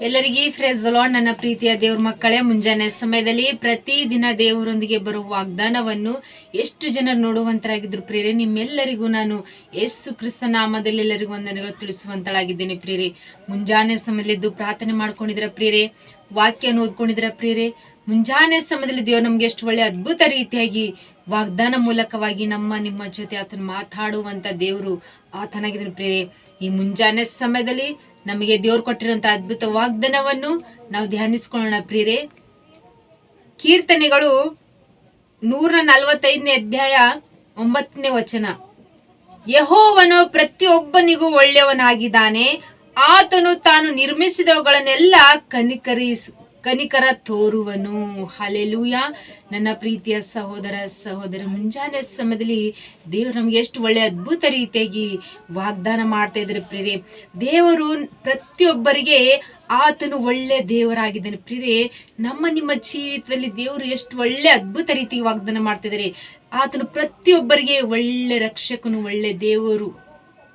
ಎಲ್ಲರಿಗೂ ಫ್ರೆಸ್ ಜಲೋ ನನ್ನ ಪ್ರೀತಿಯ ದೇವ್ರ ಮಕ್ಕಳೇ, ಮುಂಜಾನೆ ಸಮಯದಲ್ಲಿ ಪ್ರತಿದಿನ ದೇವರೊಂದಿಗೆ ಬರುವ ವಾಗ್ದಾನವನ್ನು ಎಷ್ಟು ಜನರು ನೋಡುವಂತರಾಗಿದ್ರು ಪ್ರೇರೆ ನಿಮ್ಮೆಲ್ಲರಿಗೂ ನಾನು ಯೇಸು ಕ್ರಿಸ್ತ ನಾಮದಲ್ಲಿ ಎಲ್ಲರಿಗೂ ಒಂದನೆಗಳು ತಿಳಿಸುವಂತಳಾಗಿದ್ದೇನೆ ಪ್ರೇರೆ ಮುಂಜಾನೆ ಸಮಯದಲ್ಲಿದ್ದು ಪ್ರಾರ್ಥನೆ ಮಾಡ್ಕೊಂಡಿದ್ರ ಪ್ರೇರೆ ವಾಕ್ಯನ ಓದ್ಕೊಂಡಿದ್ರ ಪ್ರೇರೆ ಮುಂಜಾನೆ ಸಮಯದಲ್ಲಿ ದೇವ್ರು ನಮ್ಗೆ ಎಷ್ಟು ಒಳ್ಳೆ ಅದ್ಭುತ ರೀತಿಯಾಗಿ ವಾಗ್ದಾನ ಮೂಲಕವಾಗಿ ನಮ್ಮ, ನಿಮ್ಮ ಜೊತೆ ಆತನ ಮಾತಾಡುವಂತ ದೇವರು ಆತನಾಗಿದ್ದಾನೆ ಪ್ರೇರೆ ಈ ಮುಂಜಾನೆ ಸಮಯದಲ್ಲಿ ನಮಗೆ ದೇವ್ರು ಕೊಟ್ಟಿರುವಂತ ಅದ್ಭುತ ವಾಗ್ದಾನವನ್ನು ನಾವು ಧ್ಯಾನಿಸ್ಕೊಳ್ಳೋಣ ಪ್ರಿಯರೇ. ಕೀರ್ತನೆಗಳು ನೂರ ನಲವತ್ತೈದನೇ ಅಧ್ಯಾಯ ಒಂಬತ್ತನೇ ವಚನ. ಯಹೋವನು ಪ್ರತಿಯೊಬ್ಬನಿಗೂ ಒಳ್ಳೆಯವನಾಗಿದ್ದಾನೆ. ಆತನು ತಾನು ನಿರ್ಮಿಸಿದವುಗಳನ್ನೆಲ್ಲ ಕನಿಕರಿಸ್ ಕನಿಕರ ತೋರುವನು. ಹಲೆಲೂಯ ನನ್ನ ಪ್ರೀತಿಯ ಸಹೋದರ ಸಹೋದರ, ಮುಂಜಾನೆ ಸಮಯದಲ್ಲಿ ದೇವರು ನಮ್ಗೆ ಎಷ್ಟು ಒಳ್ಳೆ ಅದ್ಭುತ ರೀತಿಯಾಗಿ ವಾಗ್ದಾನ ಮಾಡ್ತಾ ಇದ್ದಾರೆ ಪ್ರೇರೆ ದೇವರು ಪ್ರತಿಯೊಬ್ಬರಿಗೆ ಆತನು ಒಳ್ಳೆ ದೇವರಾಗಿದ್ದಾನೆ ಪ್ರಿಯರೇ. ನಮ್ಮ ನಿಮ್ಮ ಜೀವಿತದಲ್ಲಿ ದೇವರು ಎಷ್ಟು ಒಳ್ಳೆ ಅದ್ಭುತ ರೀತಿ ವಾಗ್ದಾನ ಮಾಡ್ತಿದ್ದಾರೆ ಆತನು ಪ್ರತಿಯೊಬ್ಬರಿಗೆ ಒಳ್ಳೆ ರಕ್ಷಕನು, ಒಳ್ಳೆ ದೇವರು.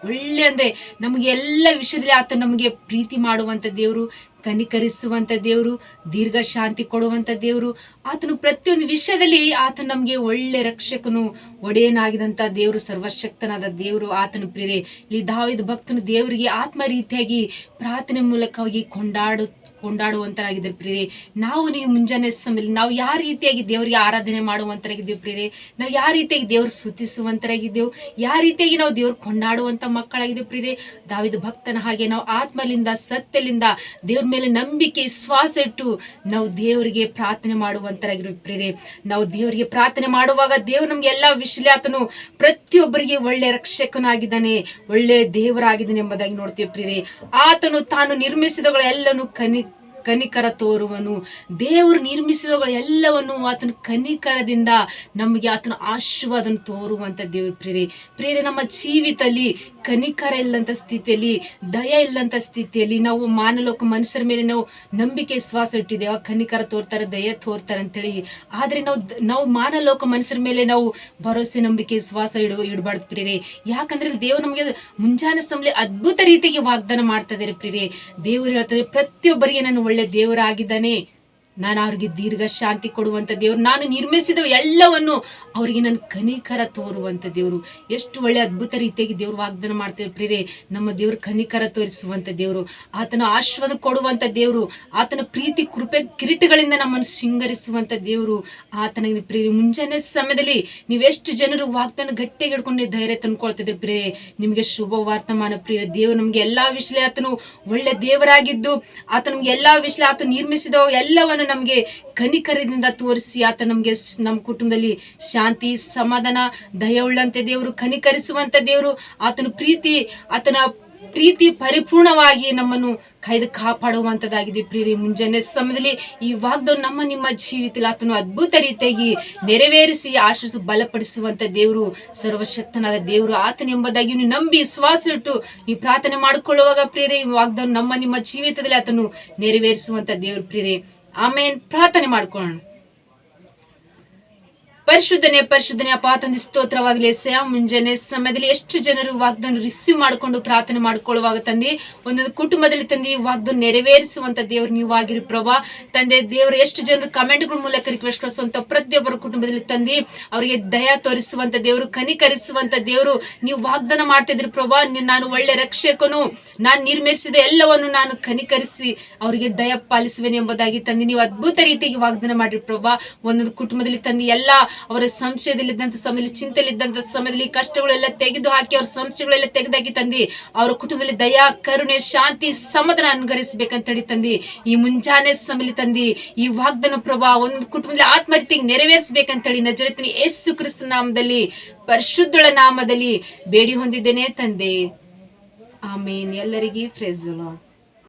ಒಳ್ಳೆ ಅಂದರೆ ನಮಗೆ ಎಲ್ಲ ವಿಷಯದಲ್ಲಿ ಆತ ನಮಗೆ ಪ್ರೀತಿ ಮಾಡುವಂತ ದೇವರು, ಕನಿಕರಿಸುವಂತ ದೇವರು, ದೀರ್ಘ ಶಾಂತಿ ಕೊಡುವಂತ ದೇವರು. ಆತನು ಪ್ರತಿಯೊಂದು ವಿಷಯದಲ್ಲಿ ಆತ ನಮಗೆ ಒಳ್ಳೆ ರಕ್ಷಕನು, ಒಡೆಯನಾಗಿದಂತ ದೇವರು, ಸರ್ವಶಕ್ತನಾದ ದೇವರು ಆತನ ಪ್ರೇರೆ ಇಲ್ಲಿ ದಾವಿದ ಭಕ್ತನು ದೇವರಿಗೆ ಆತ್ಮ ರೀತಿಯಾಗಿ ಪ್ರಾರ್ಥನೆ ಮೂಲಕವಾಗಿ ಕೊಂಡಾಡು ಕೊಂಡಾಡುವಂತರಾಗಿದ್ದಾರೆ ಪ್ರೀರಿ ನಾವು ನೀವು ಮುಂಜಾನೆ ಸಮಯದಲ್ಲಿ, ನಾವು ಯಾವ ರೀತಿಯಾಗಿ ದೇವರಿಗೆ ಆರಾಧನೆ ಮಾಡುವಂತರಾಗಿದ್ದೇವೆ ಪ್ರೀರಿ ನಾವು ಯಾವ ರೀತಿಯಾಗಿ ದೇವ್ರು ಸ್ತುತಿಸುವಂತರಾಗಿದ್ದೇವೆ. ಯಾವ ರೀತಿಯಾಗಿ ನಾವು ದೇವ್ರು ಕೊಂಡಾಡುವಂತ ಮಕ್ಕಳಾಗಿದ್ದೇವೆ ಪ್ರೀರಿ ದಾವಿದ ಭಕ್ತನ ಹಾಗೆ ನಾವು ಆತ್ಮಲಿಂದ, ಸತ್ಯಲಿಂದ, ದೇವ್ರ ಮೇಲೆ ನಂಬಿಕೆ, ವಿಶ್ವಾಸ ಇಟ್ಟು ನಾವು ದೇವರಿಗೆ ಪ್ರಾರ್ಥನೆ ಮಾಡುವಂತರಾಗಿರೋ ಪ್ರೀರಿ ನಾವು ದೇವರಿಗೆ ಪ್ರಾರ್ಥನೆ ಮಾಡುವಾಗ ದೇವ್ರು ನಮ್ಗೆ ಎಲ್ಲ ವಿಷಯ ಪ್ರತಿಯೊಬ್ಬರಿಗೆ ಒಳ್ಳೆ ರಕ್ಷಕನಾಗಿದ್ದಾನೆ, ಒಳ್ಳೆ ದೇವರಾಗಿದ್ದಾನೆ ಎಂಬುದಾಗಿ ನೋಡ್ತೀವಿ ಪ್ರೀರಿ ಆತನು ತಾನು ನಿರ್ಮಿಸಿದವುಗಳ ಎಲ್ಲನೂ ಕನಿ ಕನಿಕರ ತೋರುವನು. ದೇವರು ನಿರ್ಮಿಸಿದವುಗಳು ಎಲ್ಲವನ್ನು ಆತನ ಕನಿಕರದಿಂದ ನಮಗೆ ಆತನ ಆಶೀರ್ವಾದನ ತೋರುವಂತ ದೇವ್ರ ಪ್ರೇರೆ ಪ್ರೇರೆ ನಮ್ಮ ಜೀವಿತದಲ್ಲಿ ಕನಿಕರ ಇಲ್ಲಂತ ಸ್ಥಿತಿಯಲ್ಲಿ, ದಯ ಇಲ್ಲಂತ ಸ್ಥಿತಿಯಲ್ಲಿ ನಾವು ಮಾನಲೋಕ ಮನುಷ್ಯರ ಮೇಲೆ ನಾವು ನಂಬಿಕೆ ವಿಶ್ವಾಸ ಇಟ್ಟಿದ್ದೇವೆ. ಕನಿಕರ ತೋರ್ತಾರೆ, ದಯ ತೋರ್ತಾರೆ ಅಂತೇಳಿ. ಆದ್ರೆ ನಾವು ನಾವು ಮಾನಲೋಕ ಮನುಷ್ಯರ ಮೇಲೆ ನಾವು ಭರೋಸೆ ನಂಬಿಕೆ, ವಿಶ್ವಾಸ ಇಡುವ, ಇಡಬಾರ್ದು ಪ್ರೇರೆ ಯಾಕಂದ್ರೆ ದೇವರು ನಮಗೆ ಮುಂಜಾನೆ ಸಮಯ ಅದ್ಭುತ ರೀತಿಗೆ ವಾಗ್ದಾನ ಮಾಡ್ತಾ ಇದ್ದಾರೆ ಪ್ರೇರೆ ದೇವರು ಹೇಳ್ತಾರೆ ಪ್ರತಿಯೊಬ್ಬರಿಗೆ ನಾನು ಒಳ್ಳೆ ದೇವರಾಗಿದ್ದಾನೆ. ನಾನು ಅವ್ರಿಗೆ ದೀರ್ಘ ಶಾಂತಿ ಕೊಡುವಂತ ದೇವರು, ನಾನು ನಿರ್ಮಿಸಿದ ಎಲ್ಲವನ್ನು ಅವರಿಗೆ ನನ್ನ ಕನಿಕರ ತೋರುವಂತ ದೇವರು. ಎಷ್ಟು ಒಳ್ಳೆ ಅದ್ಭುತ ರೀತಿಯಾಗಿ ದೇವರು ವಾಗ್ದಾನ ಮಾಡ್ತೇವೆ ಪ್ರೇರೆ ನಮ್ಮ ದೇವರು ಕನಿಕರ ತೋರಿಸುವಂತ ದೇವರು. ಆತನ ಆಶ್ವಾದ ಕೊಡುವಂತ ದೇವರು, ಆತನ ಪ್ರೀತಿ ಕೃಪೆ ಕಿರೀಟಗಳಿಂದ ನಮ್ಮನ್ನು ಶೃಂಗರಿಸುವಂತ ದೇವರು. ಆತನ ಪ್ರೇರೆ ಮುಂಜಾನೆ ಸಮಯದಲ್ಲಿ ನೀವೆಷ್ಟು ಜನರು ವಾಗ್ದಾನ ಗಟ್ಟಿಗೆ ಹಿಡ್ಕೊಂಡು ಧೈರ್ಯ ತಂದ್ಕೊಳ್ತಿದ್ರೆ ಪ್ರೇರೆ ನಿಮಗೆ ಶುಭ ವರ್ತಮಾನ ಪ್ರಿಯ ದೇವರು. ನಮಗೆ ಎಲ್ಲಾ ವಿಷಯ ಆತನು ಒಳ್ಳೆ ದೇವರಾಗಿದ್ದು ಆತ ನಮ್ಗೆ ಎಲ್ಲಾ ವಿಷಯ ನಿರ್ಮಿಸಿದ ಎಲ್ಲವನ್ನು ನಮಗೆ ಕನಿಕರದಿಂದ ತೋರಿಸಿ, ಆತ ನಮಗೆ ನಮ್ಮ ಕುಟುಂಬದಲ್ಲಿ ಶಾಂತಿ, ಸಮಾಧಾನ, ದಯ ಉಳ್ಳಂತೆ ದೇವರು, ಕನಿಕರಿಸುವಂತ ದೇವರು, ಆತನ ಪ್ರೀತಿ ಆತನ ಪ್ರೀತಿ ಪರಿಪೂರ್ಣವಾಗಿ ನಮ್ಮನ್ನು ಕಾಯ್ದು ಕಾಪಾಡುವಂಥದ್ದಾಗಿದೆ ಪ್ರೀರಿ ಮುಂಜಾನೆ ಸಮಯದಲ್ಲಿ ಈ ವಾಗ್ದವ್ ನಮ್ಮ ನಿಮ್ಮ ಜೀವಿತದಲ್ಲಿ ಆತನು ಅದ್ಭುತ ರೀತಿಯಾಗಿ ನೆರವೇರಿಸಿ ಆಶಿಸು ಬಲಪಡಿಸುವಂತ ದೇವರು, ಸರ್ವಶಕ್ತನಾದ ದೇವರು ಆತನ ಎಂಬುದಾಗಿ ನೀವು ನಂಬಿ ವಿಶ್ವಾಸ ಇಟ್ಟು ನೀವು ಪ್ರಾರ್ಥನೆ ಮಾಡಿಕೊಳ್ಳುವಾಗ ಪ್ರೀರೆ ಈ ವಾಗ್ದವ್ ನಮ್ಮ ನಿಮ್ಮ ಜೀವಿತದಲ್ಲಿ ಆತನು ನೆರವೇರಿಸುವಂಥ ದೇವರು. ಪ್ರಿಯರೇ ಆಮೇನ್ ಪ್ರಾರ್ಥನೆ ಮಾಡ್ಕೊಳ್ಳೋಣ. ಪರಿಶುದ್ಧನೆ ಪರಿಶುದ್ಧನೆ, ಅಪ್ಪ, ತಂದೆ, ಸ್ತೋತ್ರವಾಗಲಿ. ಸಯ ಮುಂಜಾನೆ ಸಮಯದಲ್ಲಿ ಎಷ್ಟು ಜನರು ವಾಗ್ದಾನ ರಿಸೀವ್ ಮಾಡಿಕೊಂಡು ಪ್ರಾರ್ಥನೆ ಮಾಡ್ಕೊಳ್ಳುವಾಗ ತಂದೆ, ಒಂದೊಂದು ಕುಟುಂಬದಲ್ಲಿ ತಂದೆ ವಾಗ್ದಾನ ನೆರವೇರಿಸುವಂತ ದೇವರು ನೀವು ಆಗಿರಿ ಪ್ರಭಾ. ತಂದೆ, ದೇವರು ಎಷ್ಟು ಜನರು ಕಮೆಂಟ್ಗಳ ಮೂಲಕ ರಿಕ್ವೆಸ್ಟ್ ಕಳಿಸುವಂತ ಪ್ರತಿಯೊಬ್ಬರ ಕುಟುಂಬದಲ್ಲಿ ತಂದೆ, ಅವರಿಗೆ ದಯ ತೋರಿಸುವಂತ ದೇವರು, ಕನಿಕರಿಸುವಂತ ದೇವರು, ನೀವು ವಾಗ್ದಾನ ಮಾಡ್ತಿದ್ರಿ ಪ್ರಭಾ. ನಿ- ನಾನು ಒಳ್ಳೆ ರಕ್ಷಕನು. ನಾನು ನಿರ್ಮಿಸಿದ ಎಲ್ಲವನ್ನು ನಾನು ಕನಿಕರಿಸಿ ಅವರಿಗೆ ದಯ ಪಾಲಿಸುವೆನು ಎಂಬುದಾಗಿ ತಂದೆ, ನೀವು ಅದ್ಭುತ ರೀತಿಯಾಗಿ ವಾಗ್ದಾನ ಮಾಡಿರಿ ಪ್ರಭಾ. ಒಂದೊಂದು ಕುಟುಂಬದಲ್ಲಿ ತಂದೆ, ಎಲ್ಲ ಅವರ ಸಂಶಯದಲ್ಲಿದ್ದಂಥ ಸಮಯದಲ್ಲಿ, ಚಿಂತೆಯಲ್ಲಿದ್ದಂಥ ಸಮಯದಲ್ಲಿ, ಕಷ್ಟಗಳೆಲ್ಲ ತೆಗೆದು ಹಾಕಿ ಅವ್ರ ಸಂಶಯಗಳೆಲ್ಲ ತೆಗೆದಾಕಿ ತಂದಿ, ಅವರ ಕುಟುಂಬದಲ್ಲಿ ದಯಾ, ಕರುಣೆ, ಶಾಂತಿ, ಸಮಾಧಾನ ಅನುಗರಿಸಬೇಕಂತ ಹೇಳಿ ತಂದಿ, ಈ ಮುಂಜಾನೆ ಸಮಯದಲ್ಲಿ ತಂದಿ, ಈ ವಾಗ್ದಾನ ಪ್ರಭಾ ಒಂದು ಕುಟುಂಬದಲ್ಲಿ ಆತ್ಮಹತ್ಯೆಗೆ ನೆರವೇರಿಸಬೇಕಂತ ಹೇಳಿ ನಜರತಿನಿ ಯೇಸು ಕ್ರಿಸ್ತ ನಾಮದಲ್ಲಿ, ಪರಿಶುದ್ಧಳ ನಾಮದಲ್ಲಿ ಬೇಡಿ ಹೊಂದಿದ್ದೇನೆ ತಂದೆ. ಆಮೇನ್. ಎಲ್ಲರಿಗೂ ಫ್ರೆಜ್